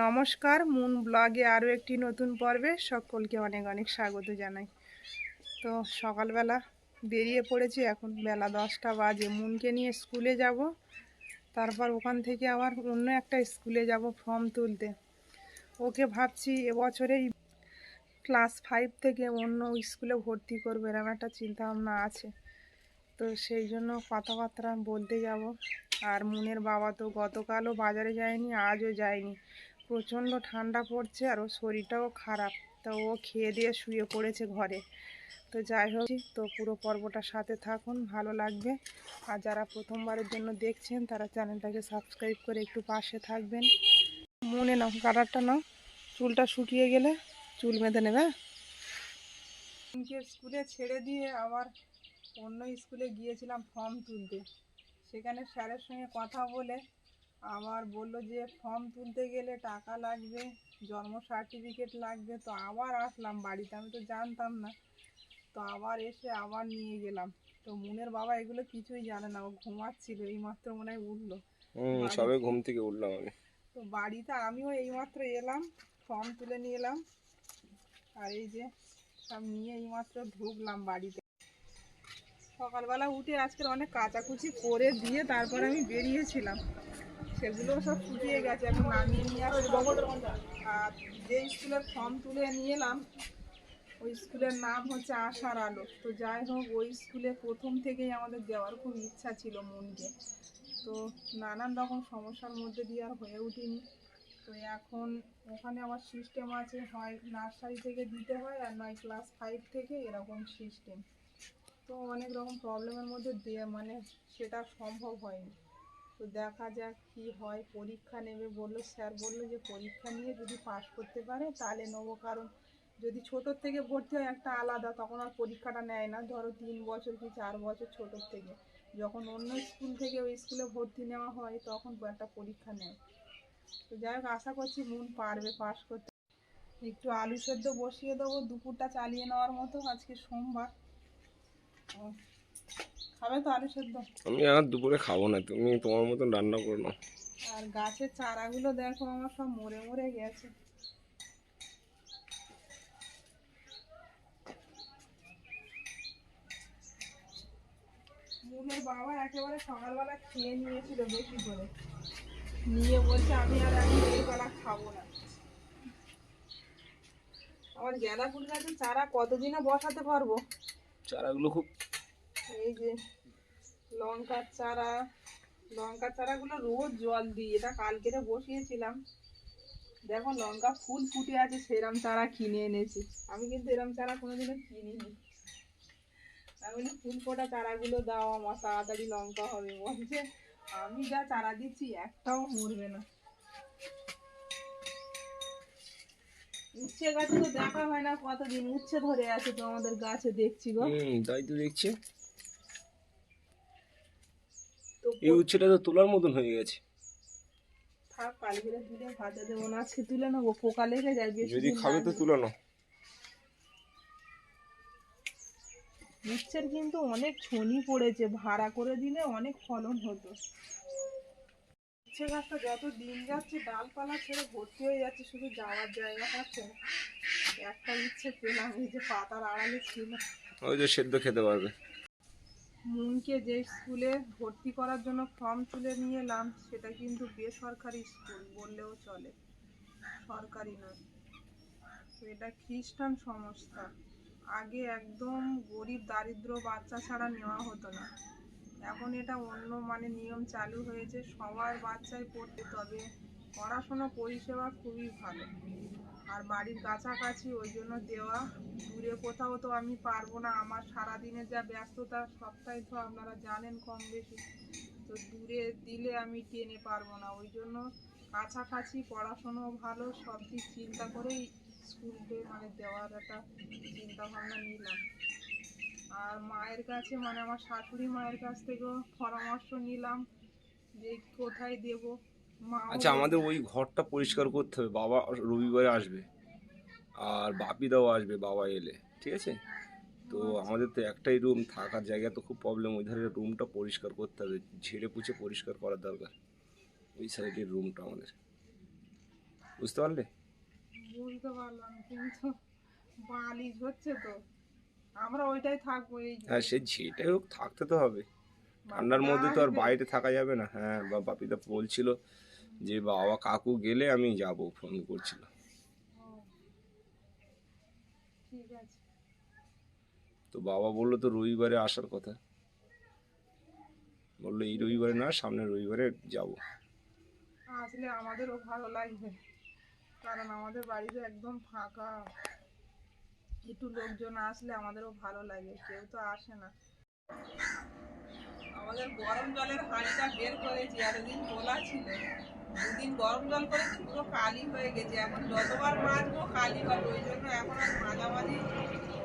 নমস্কার মুন ব্লগে আরও একটি নতুন পর্বে সকলকে অনেক অনেক স্বাগত জানাই। তো সকালবেলা বেরিয়ে পড়েছি, এখন বেলা দশটা বাজে। মুনকে নিয়ে স্কুলে যাব, তারপর ওখান থেকে আবার অন্য একটা স্কুলে যাব ফর্ম তুলতে। ওকে ভাবছি এবছরেই ক্লাস ফাইভ থেকে অন্য স্কুলে ভর্তি করব এরকম একটা চিন্তাভাবনা আছে। তো সেই জন্য কথাবার্তা বলতে যাব। আর মুনের বাবা তো গতকালও বাজারে যায়নি, আজও যায়নি। প্রচণ্ড ঠান্ডা পড়ছে আর ওর শরীরটাও খারাপ। তা ও খেয়ে দিয়ে শুয়ে পড়েছে ঘরে। তো যাই হোক, তো পুরো পর্বটার সাথে থাকুন, ভালো লাগবে। আর যারা প্রথমবারের জন্য দেখছেন, তারা চ্যানেলটাকে সাবস্ক্রাইব করে একটু পাশে থাকবেন। মনে নাও কাটারটা নাও। চুলটা শুকিয়ে গেলে চুল বেঁধে নেবে। কে স্কুলে ছেড়ে দিয়ে আবার অন্য স্কুলে গিয়েছিলাম ফর্ম তুলতে। সেখানে স্যারের সঙ্গে কথা বলে আবার বলল যে ফর্ম তুলতে গেলে টাকা লাগবে জন্ম সার্টিফিকেট লাগবে তো আবার আসলাম বাড়িতে। আমি তো জানতাম না। তো আবার এসে আবার নিয়ে গেলাম। তো মুনের বাবা এগুলো কিছুই জানে না। ও ঘুমাচ্ছিল এইমাত্র মনে হয় উঠল। সবে ঘুম থেকে উঠলাম আমি। তো বাড়িতে আমিও এইমাত্র এলাম ফর্ম তুলে নিয়ে এলাম। আর এই যে সব নিয়ে এইমাত্র ঢুকলাম বাড়িতে। সকালবেলা উঠে আজকের অনেক কাচাকুচি করে দিয়ে তারপরে আমি বেরিয়েছিলাম। সেগুলো সব শুকিয়ে গেছে, এখন নামিয়ে নিয়ে আসব আর যে স্কুলের ফর্ম তুলে নিয়ে এলাম, ওই স্কুলের নাম হচ্ছে আশার আলো। তো যাই হোক, ওই স্কুলে প্রথম থেকেই আমাদের দেওয়ার খুব ইচ্ছা ছিল মনকে। তো নানান রকম সমস্যার মধ্যে দিয়ে আর হয়ে উঠিনি। তো এখন ওখানে আমার সিস্টেম আছে, হয় নার্সারি থেকে দিতে হয় আর নয় ক্লাস ফাইভ থেকে এরকম সিস্টেম তো অনেক রকম প্রবলেমের মধ্যে দিয়ে মানে সেটা সম্ভব হয়নি। তো দেখা যাক কি হয়। পরীক্ষা নেবে বলল, স্যার বলল যে পরীক্ষা নিয়ে যদি পাশ করতে পারে তাহলে নেব। কারণ যদি ছোটোর থেকে ভর্তি হয় একটা আলাদা, তখন আর পরীক্ষাটা নেয় না। ধরো তিন বছর কি চার বছর ছোটোর থেকে। যখন অন্য স্কুল থেকে ওই স্কুলে ভর্তি নেওয়া হয়, তখন একটা পরীক্ষা নেয়। তো যাই হোক, আশা করছি মন পারবে পাশ করতে। একটু আলু সেদ্ধ বসিয়ে দেবো, দুপুরটা চালিয়ে নেওয়ার মতো। আজকে সোমবার। খাবে তো আলু সেদ্ধ? আমি আর দুপুরে খাব না তুমি তোমার মতন রান্না করো না। আর গাছের চারাগুলো দেখো আমার সব মরে মরে গেছে। মুনের বাবা একেবারে সকালবেলা খেয়ে নিয়েছিল বেশি করে। নিয়ে বলছে আমি আর এখন বেলা খাব না। আমার গেঁদা ফুল গাছের চারা কতদিনে বসাতে পারব? চারাগুলো খুব এই যে লঙ্কার চারা রোজ জল দিই। এটা বসিয়েছিলাম। দেখো লঙ্কা ফুল ফুটে আছে চারা কিনে এনেছি। আমি কিন্তু এরম চারা কোনোদিনও কিনিনি। আমি বলি, ফুল ফোটা চারাগুলো দাও আমার, তাড়াতাড়ি লঙ্কা হবে। বলছে, আমি যা চারা দিচ্ছি, একটাও মরবে না। উচ্ছে গাছে তো দেখা হয় না কতদিন, উচ্ছে ধরে আছে তো আমাদের গাছে, দেখছি গো। তাই তো দেখছি তো এই উচ্ছেটা তো তোলার মতন হয়ে গেছে। থাক কালকে তুলে ভাজা দেবো না আজকে তুলে নেব পোকা লেগে যায় যদি খাবে তো উচ্ছের কিন্তু অনেক ছনি পড়েছে ভাড়া করে দিলে অনেক ফলন হতো। উচ্ছে গাছটা যত দিন যাচ্ছে ডালপালা ছেড়ে ভর্তি হয়ে যাচ্ছে শুধু যাওয়ার জায়গা পাচ্ছে একটা ইচ্ছে পেলাম এই যে পাতার আড়ালে ছিল। ওই যে সেদ্ধ খেতে পারবে। মুনকে যে স্কুলে ভর্তি করার জন্য ফর্ম তুলে নিয়ে এলাম, সেটা কিন্তু বেসরকারি স্কুল বললেও চলে। সরকারি নয়। তো এটা খ্রিস্টান সংস্থা। আগে একদম গরিব দারিদ্র বাচ্চা ছাড়া নেওয়া হতো না। এখন এটা অন্য মানে নিয়ম চালু হয়েছে। সবার বাচ্চাই পড়তে তবে পড়াশোনা পরিষেবা খুবই ভালো। আর বাড়ির কাছাকাছি ওই জন্য দেওয়া দূরে কোথাও তো আমি পারব না। আমার সারাদিনের যা ব্যস্ততা, সবটাই তো আপনারা জানেন কম বেশি। তো দূরে দিলে আমি টেনে পারব না। ওই জন্য কাছাকাছি পড়াশুনো ভালো, সব দিক চিন্তা করেই স্কুলকে মানে দেওয়ার একটা চিন্তা ভাবনা নিলাম। আর মায়ের কাছে মানে আমার শাশুড়ি মায়ের কাছ থেকেও পরামর্শ নিলাম যে কোথায় দেব। আচ্ছা আমাদের ওই ঘরটা পরিষ্কার করতে হবে। বাবা রবিবারে আসবে আর বাপিদাও আসবে বাবা এলে ঠিক আছে? তো আমাদের তো একটাই রুম থাকার জায়গা তো খুব প্রবলেম ওই ধারে রুমটা পরিষ্কার করতে হবে। ঝেড়ে পুছে পরিষ্কার করার দরকার। ওই সাইডের রুমটা আমাদের। বুঝতে পারলে? বুঝতে পারলাম কিন্তু বালিশ হচ্ছে তো। আমরা ওইটাই থাকব এই হ্যাঁ সে যেটাই হোক থাকতে তো হবে। ঠান্ডার মধ্যে তো আর বাইরে থাকা যাবে না। হ্যাঁ বা বাপিদা বলছিল যে বাবা কাকু গেলে আমি যাব ফোন করছিল ঠিক আছে। তো বাবা বলল তো রবিবারে আসার কথা। বলল এই রবিবারে না সামনের রবিবারে যাব। আসলে আমাদেরও ভালো লাগবে কারণ আমাদের বাড়িতে একদম ফাঁকা। একটু লোকজন আসলে আমাদেরও ভালো লাগে কেউ তো আসে না। আমাদের গরম জলের হাঁড়িটা বের করেছি এতদিন খোলা ছিল। দুদিন গরম জল করেছি পুরো কালি হয়ে গেছে। এখন যতবার মাজবো কালি হবে, ওই জন্য এখন আর মাঝামাঝি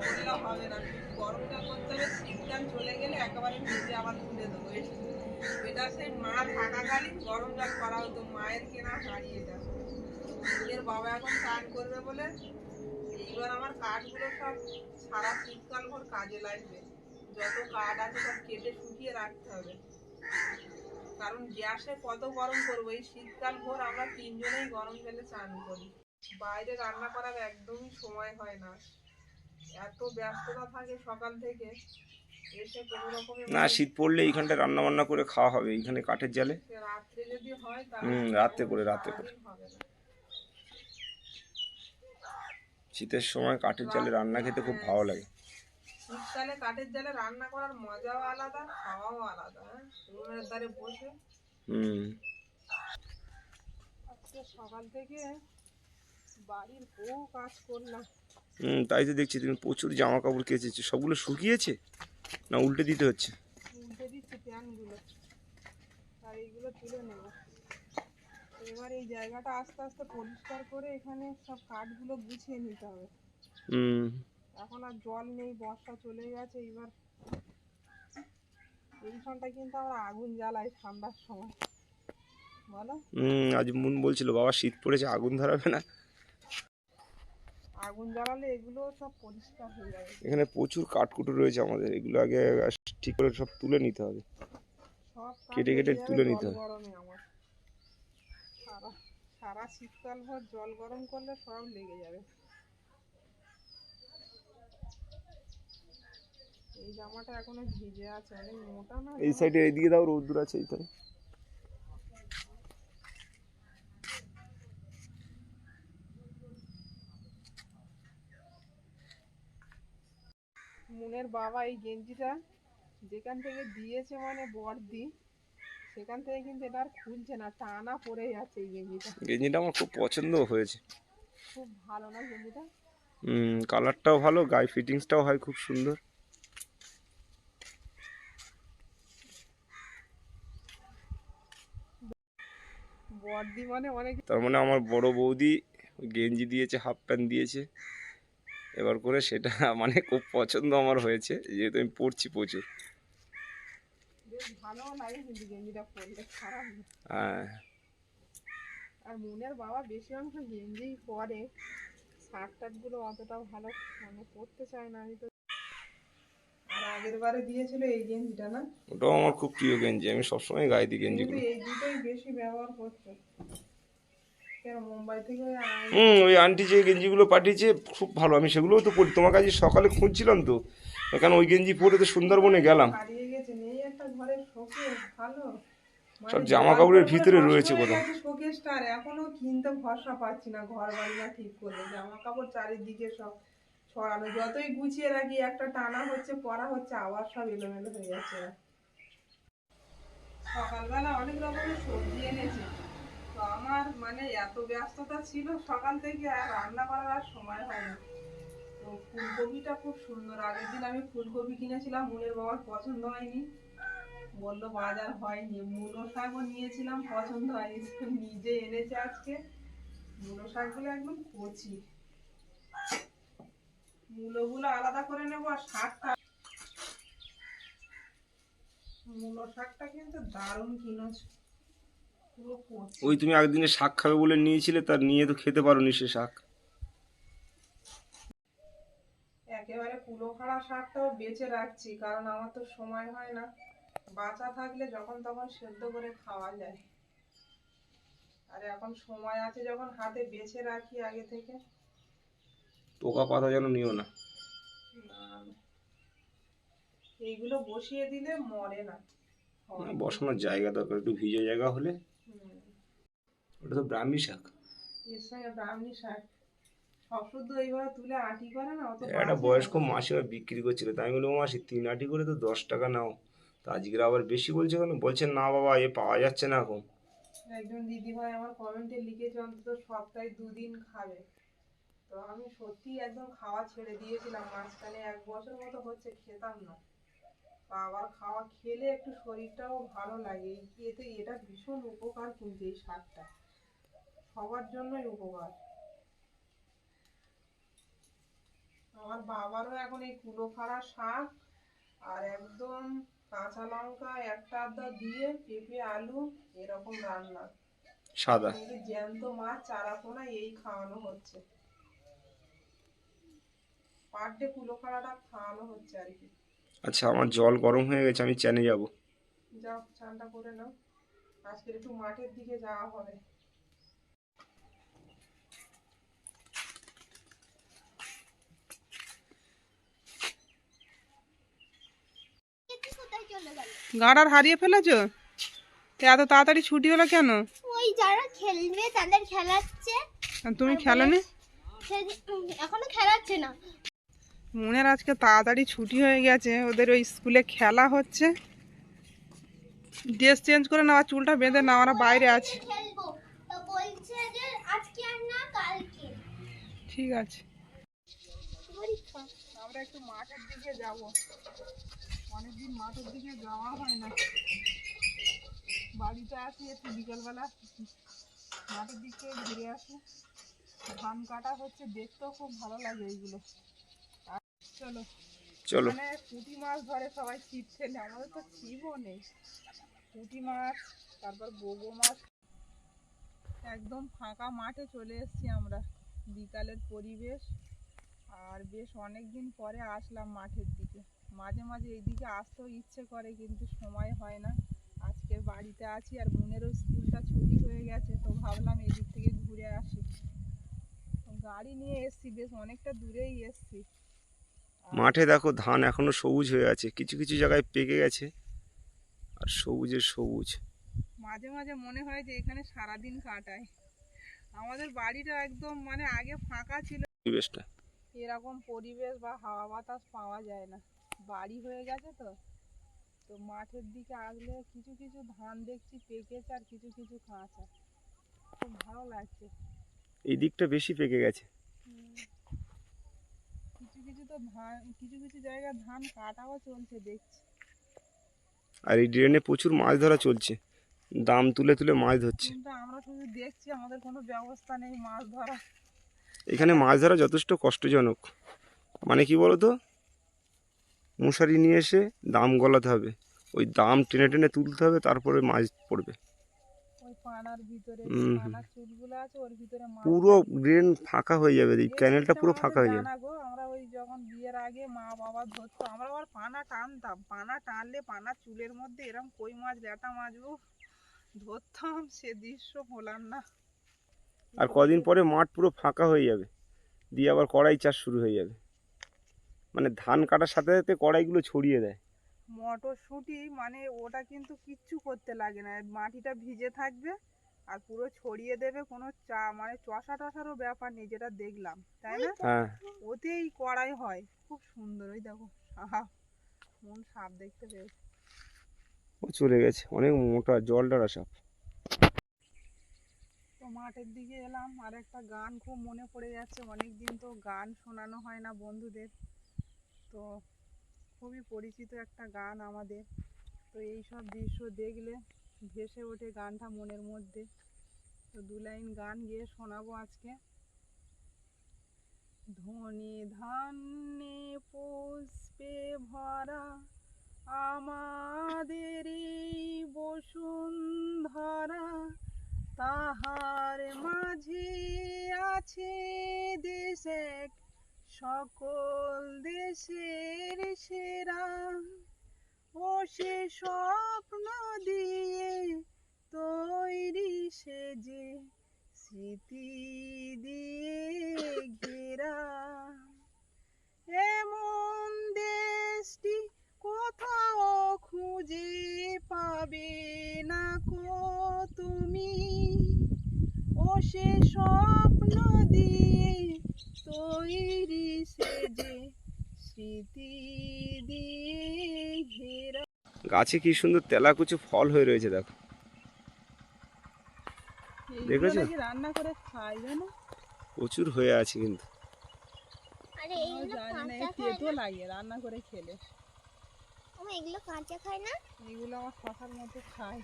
করলে হবে না। গরম জল করতে হবে শীতকাল চলে গেলে একেবারে ভেজে আবার তুলে দেবো। এটা সেই মা থাকাকালীন গরম জল করা হতো, মায়ের কেনা হারিয়ে যাবে নিজের বাবা এখন কাজ করবে বলে এইবার আমার কাঠগুলো সব সারা শীতকাল ভর কাজে লাগবে। যত কাঠ আছে সব কেটে শুকিয়ে রাখতে হবে। কারণ গ্যাসে কত গরম করব? এই শীতকাল ভোর আমরা তিনজনেই গরম জলে চান করি। বাইরে রান্না করার একদমই সময় হয় না। এত ব্যস্ততা থাকে সকাল থেকে এসে কোনো রকমের না শীত পড়লে এইখানটা রান্না বান্না করে খাওয়া হবে এইখানে কাঠের জালে। রাত্রে যদি হয় হুম, রাতে করে, রাতে করে। হবে না। শীতের সময় কাঠের জালে রান্না খেতে খুব ভালো লাগে। শীতকালে কাঠের জালে রান্না করার মজাও আলাদা খাওয়াও আলাদা হ্যাঁ? রুমের ধারে বসে। হুম। আজকে সকাল থেকে বাড়ির বউ কাজ করলাম। হুম তাই তো দেখছি তুমি প্রচুর জামা কাপড় কেচেছো। সবগুলো শুকিয়েছে? না উল্টে দিতে হচ্ছে? উল্টে দিচ্ছি প্যানগুলো। আর এইগুলো তুলে নেব। এবার এই জায়গাটা আস্তে আস্তে পরিষ্কার করে এখানে সব কাঠগুলো গুছিয়ে নিতে হবে। হুম। এখন আর জল নেই বর্ষা চলে গেছে এবার এইখানটা কিন্তু আমরা আগুন জ্বালাই ঠান্ডার সময়। বলো? হুম আজ মন বলছিল বাবা শীত পড়েছে আগুন ধরাবে না। আগুন জ্বালালে এগুলো সব পরিষ্কার হয়ে যাবে। এখানে প্রচুর কাঠকুটো রয়েছে আমাদের এগুলো আগে ঠিক করে সব তুলে নিতে হবে। কেটে কেটে তুলে নিতে হবে। সারা শীতকাল ভর জল গরম করলে সব লেগে যাবে। এই জামাটা এখনও ভিজে আছে অনেক মোটা না এই? সাইডে এইদিকে দাও রোদ্দুর আছে এইখানে। মুনের বাবা এই গেঞ্জিটা যেখান থেকে দিয়েছে মানে বর্দি সেখান থেকে কিন্তু এটা আর খুলছে না টানা পড়ে যাচ্ছে এই গেঞ্জিটা। গেঞ্জিটা আমার খুব পছন্দ হয়েছে। খুব ভালো না গেঞ্জিটা? হুম কালারটাও ভালো গায়ে ফিটিংসটাও হয় খুব সুন্দর। বর্দি মানে অনেক তার মানে আমার বড় বৌদি গেঞ্জি দিয়েছে হাফ প্যান্ট দিয়েছে। এবার করে সেটা মানে খুব পছন্দ আমার হয়েছে যেহেতু আমি পরছি প্রচুর। হ্যাঁ। আর মুনের বাবা বেশি অংশ পরে শার্ট টার্টগুলো অতটা ভালো মানে পরতে চায় না আমি তো আগের বারে দিয়েছিল এই গেঞ্জিটা না? ওটাও আমার খুব প্রিয় গেঞ্জি আমি সবসময় গায়ে দিই গেঞ্জিগুলো। এই দুটোই বেশি ব্যবহার থেকে ওই হুম ওই আন্টি যে গেঞ্জিগুলো পাঠিয়েছে খুব ভালো। আমি সেগুলোও তো পরি তোমার কাছে সকালে খুঁজছিলাম তো। কারণ ওই গেঞ্জি পরে তো সুন্দরবনে গেলাম। হারিয়ে একটা ঘরে শোকেস ভালো। মানে সব জামা কাপড়ের ভিতরে রয়েছে কোথাও কোথাও শোকেসটা আর এখনও কিনতে ভরসা পাচ্ছি না ঘর বাড়ি না ঠিক করে জামা কাপড় চারিদিকে সব ছড়ানো যতই গুছিয়ে রাখি, একটা টানা হচ্ছে পরা হচ্ছে, আবার সব এলোমেলো হয়ে যাচ্ছে সকালবেলা অনেক রকমের সবজি এনেছি। তো আমার মানে এত ব্যস্ততা ছিল, সকাল থেকে আর রান্না করার আর সময় হয়নি। তো ফুলকপিটা খুব সুন্দর, আগের দিন আমি ফুলকপি কিনেছিলাম মুনের বাবার পছন্দ হয়নি। বলল, বাজার হয়নি। মূলো শাকও নিয়েছিলাম, পছন্দ হয়নি। নিজে এনেছে আজকে। মূলো শাকগুলো একদম কচি। মূলোগুলো আলাদা করে নেব আর শাকটা মূলো শাকটা কিন্তু দারুণ কিনেছ ওই তুমি একদিনে শাক খাবে বলে নিয়েছিলে তার নিয়ে তো খেতে পারোনি সে শাক। একেবারে কুলো খাড়া শাকটাও বেঁচে রাখছি কারণ আমার তো সময় হয় না। বাঁচা থাকলে যখন তখন সেদ্ধ করে খাওয়া যায়। আর এখন সময় আছে যখন হাতে বেছে রাখি আগে থেকে। পোকা পাতা যেন নিও না। এইগুলো বসিয়ে দিলে মরে না। বসানোর জায়গা দরকার একটু ভিজে জায়গা হলে। ওটা তো ব্রাহ্মী শাক। এর সঙ্গে ব্রাহ্মী শাক। তুলে আটি করে না একটা বয়স্ক বিক্রি করছিল তাই আমি বললাম মাসি তিন আটি করে তো দশ টাকা নাও। তা আজকের আবার বেশি বলছে কেন? বলছে না বাবা এ পাওয়া যাচ্ছে না এখন। একজন দিদিভাই আমার কমেন্টে লিখেছে অন্তত সপ্তাহে দুদিন খাবে। তো আমি সত্যি একদম খাওয়া ছেড়ে দিয়েছিলাম। মাঝখানে এক বছর মতো হচ্ছে খেতাম না। তা আবার খাওয়া খেলে একটু শরীরটাও ভালো লাগে। এতে এটা ভীষণ উপকার কিন্তু এই শাকটা। সবার জন্যই উপকার। আমার বাবারও এখন এই কুলো ফাড়া শাক আর একদম কাঁচা লঙ্কা একটা আধা দিয়ে পেঁপে আলু এরকম রান্না। সাদা। কিন্তু জ্যান্ত মাছ চারাপোনা এই খাওয়ানো হচ্ছে। পার ডে কুলো খাড়াটা খাওয়ানো হচ্ছে আর কি। আচ্ছা আমার জল গরম হয়ে গেছে আমি চ্যানে যাব। যাও চানটা করে নাও। আজকে একটু মাঠের দিকে যাওয়া হবে। গাড়ার হারিয়ে ফেলেছো? তো এত তাড়াতাড়ি ছুটি হলো কেন? ওই যারা খেলবে তাদের খেলাচ্ছে। আর তুমি খেলোনি? এখনও খেলাচ্ছে না। মনের আজকে তাড়াতাড়ি ছুটি হয়ে গেছে, ওদের ওই স্কুলে খেলা হচ্ছে। ড্রেস চেঞ্জ করে নেওয়া, চুলটা বেঁধে না আমরা বাইরে আছি। ঠিক আছে। আমরা একটু মাঠের দিকে যাব। অনেকদিন মাঠের দিকে যাওয়া হয় না। বাড়িতে আসি একটু বিকেলবেলা। মাঠের দিকে ঘুরে আসি। ধান কাটা হচ্ছে, দেখতেও খুব ভালো লাগে এইগুলো। চলো। চলো। মানে পুঁটি মাছ ধরে সবাই ছিপ ফেলে আমাদের তো ছিপও নেই পুঁটি মাছ তারপর গোগো মাছ। একদম ফাঁকা মাঠে চলে এসেছি আমরা বিকালের পরিবেশ। আর বেশ অনেক দিন পরে আসলাম মাঠের দিকে। মাঝে মাঝে এইদিকে আসতেও ইচ্ছে করে কিন্তু সময় হয় না। আজকে বাড়িতে আছি আর মনেরও স্কুলটা ছুটি হয়ে গেছে তো ভাবলাম এই দিক থেকে ঘুরে আসি। গাড়ি নিয়ে এসছি বেশ অনেকটা দূরেই এসছি। মাঠে দেখো ধান এখনও সবুজ হয়ে আছে কিছু কিছু জায়গায় পেকে গেছে আর সবুজের সবুজ। মাঝে মাঝে মনে হয় যে এখানে সারাদিন কাটায়। আমাদের বাড়িটা একদম মানে আগে ফাঁকা ছিল। পরিবেশটা। এরকম পরিবেশ বা হাওয়া বাতাস পাওয়া যায় না। বাড়ি হয়ে গেছে তো তো মাঠের দিকে আসলে কিছু কিছু ধান দেখছি পেকেছে আর কিছু কিছু কাঁচা খুব ভালো লাগছে। এই দিকটা বেশি পেকে গেছে। ধান কিছু কিছু জায়গায় ধান কাটাও চলছে দেখছি। আর এই ড্রেনে প্রচুর মাছ ধরা চলছে। দাম তুলে তুলে মাছ ধরছে। কিন্তু আমরা শুধু দেখছি আমাদের কোনো ব্যবস্থা নেই মাছ ধরা। এখানে মাছ ধরা যথেষ্ট কষ্টজনক। মানে কি বলতো? মশারি নিয়ে এসে দাম গলাতে হবে। ওই দাম টেনে টেনে তুলতে হবে তারপরে মাছ পড়বে। পানার ভিতরে। পানার চুলগুলো আছে ওর ভিতরে পুরো ড্রেন ফাঁকা হয়ে যাবে এই ক্যানেলটা পুরো ফাঁকা হয়ে যাবে। গো, আমরা ওই যখন বিয়ের আগে মা বাবা ধরতো আমরা আবার পানা টানতাম পানা টানলে পানা চুলের মধ্যে এরকম কই মাছ ল্যাটা মাছ উফ, ধরতাম সে দৃশ্য না। আর কদিন পরে মাঠ পুরো ফাঁকা হয়ে যাবে দিয়ে আবার কড়াই চাষ শুরু হয়ে যাবে। মানে ধান কাটার সাথে সাথে কড়াইগুলো ছড়িয়ে দেয়। মটরশুঁটি মানে ওটা কিন্তু কিচ্ছু করতে লাগে না। মাটিটা ভিজে থাকবে আর পুরো ছড়িয়ে দেবে কোনো চা মানে চষা টষারও ব্যাপার নেই যেটা দেখলাম তাই না? হ্যাঁ। ওতেই কড়াই হয় খুব সুন্দর ওই দেখো আহা মন সাপ দেখতে পেয়েছে। ও চলে গেছে অনেক মোটা জলটারা সাপ। তো মাঠের দিকে এলাম আর একটা গান খুব মনে পড়ে যাচ্ছে অনেক দিন তো গান শোনানো হয় না বন্ধুদের। তো খুবই পরিচিত একটা গান আমাদের। তো এই সব দৃশ্য দেখলে ভেসে ওঠে গানটা মনের মধ্যে। তো দু লাইন গান গিয়ে শোনাবো আজকে। ধনে ধান্যে পুষ্পে ভরা আমাদের এই বসুন্ধরা। তাহার মাঝে আছে সকল দেশের সেরা। ও সে স্বপ্ন দিয়ে তৈরি সেজে স্মৃতি দিয়ে ঘেরা। এমন দেশটি কোথাও খুঁজে পাবে না কো তুমি? ও সে স্বপ্ন দিয়ে তৈরি সেজে স্মৃতি দিয়ে ঘেরা গাছে কি সুন্দর তেলাকুচু ফল হয়ে রয়েছে দেখো। দেখেছ? রান্না করে খাই জানো? প্রচুর হয়ে আছে কিন্তু। খায় তেতো লাগে রান্না করে খেলে। আমি এগুলো কাঁচা খাই না? এইগুলো আমার শখার মতো খাই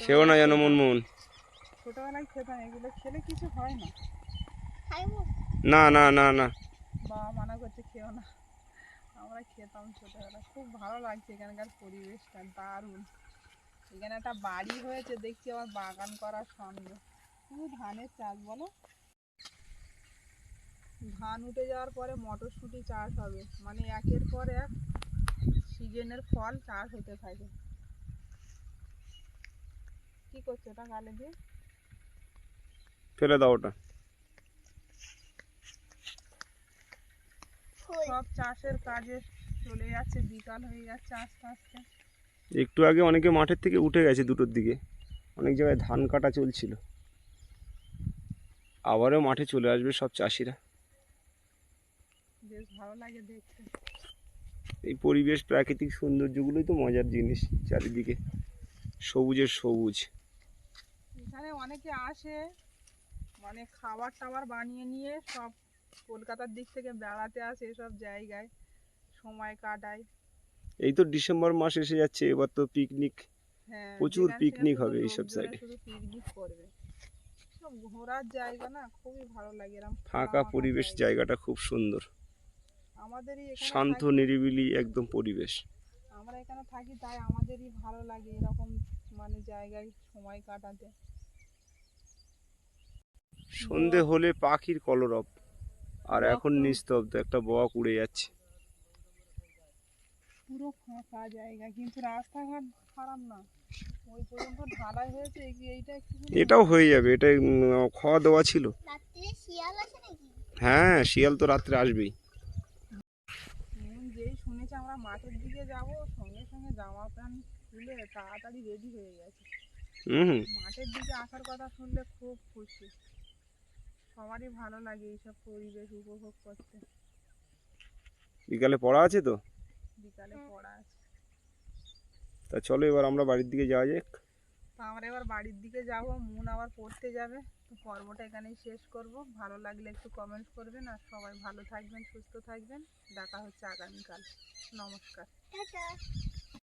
খেও না যেন মন মন ছোটবেলায় খেতাম এগুলো খেলে কিছু হয় না। খাইবো। না না না না। বাবা মানা করছে খেও না। আমরা খেতাম ছোটবেলায়। খুব ভালো লাগছে এখানকার পরিবেশটা দারুণ। এখানে একটা বাড়ি হয়েছে দেখছি আমার বাগান করার সঙ্গে। শুধু ধানের চাষ বলো? ধান উঠে যাওয়ার পরে মটরশুঁটি চাষ হবে। মানে একের পর এক সিজনের ফল চাষ হতে থাকে। কি করছ ওটা গালে দিয়ে? ফেলে দাও ওটা। সব চাষের কাজে চলে যাচ্ছে বিকাল হয়ে যাচ্ছে আস্তে আস্তে। একটু আগে অনেকে মাঠের থেকে উঠে গেছে দুটোর দিকে। অনেক জায়গায় ধান কাটা চলছিল। আবারও মাঠে চলে আসবে সব চাষিরা। বেশ ভালো লাগে দেখতে। এই পরিবেশ প্রাকৃতিক সৌন্দর্যগুলোই তো মজার জিনিস চারিদিকে। সবুজের সবুজ। এখানে অনেকে আসে মানে খাবার টাবার বানিয়ে নিয়ে সব কলকাতার দিক থেকে বেড়াতে আসে এসব জায়গায় সময় কাটায়। এই তো ডিসেম্বর মাস এসে যাচ্ছে এবার তো পিকনিক হ্যাঁ প্রচুর পিকনিক হবে এইসব। শুধু পিকনিক করবে। সব ঘোরার জায়গা না খুবই ভালো লাগে এরকম ফাঁকা পরিবেশ জায়গাটা খুব সুন্দর। আমাদেরই শান্ত নিরিবিলি একদম পরিবেশ। আমরা এখানে থাকি তাই আমাদেরই ভালো লাগে এরকম মানে জায়গায় সময় কাটাতে। সন্ধে হলে পাখির কলরব। আর এখন নিস্তব্ধ একটা বক উড়ে যাচ্ছে। পুরো ফাঁকা জায়গা কিন্তু রাস্তাঘাট খারাপ না। ওই পর্যন্ত ঢালাই হয়েছে এই- এইটা একটু এটাও হয়ে যাবে এটা খাওয়া দেওয়া ছিল। শিয়াল আছে হ্যাঁ শিয়াল তো রাত্রে আসবেই। যেই শুনেছি আমরা মাঠের দিকে যাব সঙ্গে সঙ্গে জামা প্যান্ট খুলে তাড়াতাড়ি রেডি হয়ে গেছে। হুম হুম। মাঠের দিকে আসার কথা শুনলে খুব খুশি। সবারই ভালো লাগে এইসব পরিবেশ উপভোগ করতে। বিকালে পড়া আছে তো? বিকালে পড়া আছে। তা চলো এবার আমরা বাড়ির দিকে যাওয়া যাক। তো আমরা এবার বাড়ির দিকে যাব মন আবার পড়তে যাবে। তো পর্বটা এখানেই শেষ করব। ভালো লাগলে একটু কমেন্ট করবেন আর সবাই ভালো থাকবেন সুস্থ থাকবেন। দেখা হচ্ছে আগামীকাল। নমস্কার। টাটা।